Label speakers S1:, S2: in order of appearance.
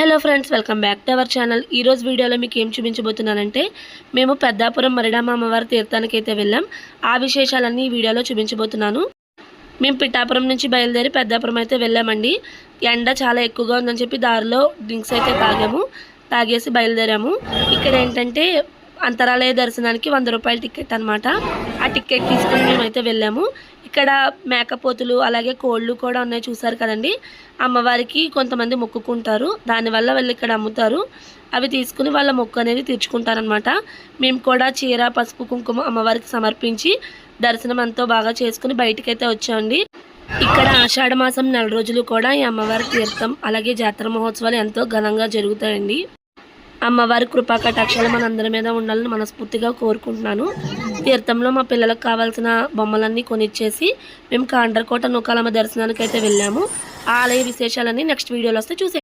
S1: Hello friends welcome back to our channel. ఈ రోజు వీడియోలో మీకు ఏం చూపించబోతున్నానంటే మేము పెద్దాపురం మరిడామ అమ్మవారి తీర్థానికి అయితే వెళ్ళాం. ఆ విశేషాలన్నీ ఈ వీడియోలో చూపించబోతున్నాను. మేము పిఠాపురం నుంచి బయలుదేరి పెద్దాపురం అయితే వెళ్ళామండి. ఎండ చాలా ఎక్కువగా ఉందని చెప్పి దారిలో డ్రింక్స్ అయితే తాగాము తాగేసి బయలుదేరాము. ఇక్కడ ఏంటంటే అంతరాలయ దర్శనానికి వంద రూపాయల టికెట్ అనమాట ఆ టికెట్ తీసుకుని మేమైతే వెళ్ళాము. ఇక్కడ మేకపోతులు అలాగే కోళ్ళు కూడా ఉన్నాయి చూసారు కదండి. అమ్మవారికి కొంతమంది మొక్కుకుంటారు. దానివల్ల వాళ్ళు ఇక్కడ అమ్ముతారు. అవి తీసుకుని వాళ్ళ మొక్కు అనేది తీర్చుకుంటారనమాట మేము కూడా చీర పసుపు కుంకుమ అమ్మవారికి సమర్పించి దర్శనం ఎంతో బాగా చేసుకుని బయటకైతే వచ్చామండి. ఇక్కడ ఆషాఢ మాసం నెల రోజులు కూడా ఈ అమ్మవారి తీర్థం అలాగే జాతర మహోత్సవాలు ఎంతో ఘనంగా జరుగుతాయండి. అమ్మవారి కృపా కటాక్షాలు మనందరి మీద ఉండాలని మనస్ఫూర్తిగా కోరుకుంటున్నాను. తీర్థంలో మా పిల్లలకు కావాల్సిన బొమ్మలన్నీ కొనిచ్చేసి మేము కాండ్రకోట నూకాలమ్మ దర్శనానికి అయితే వెళ్ళాము. ఆలయ విశేషాలన్నీ నెక్స్ట్ వీడియోలో వస్తే చూసే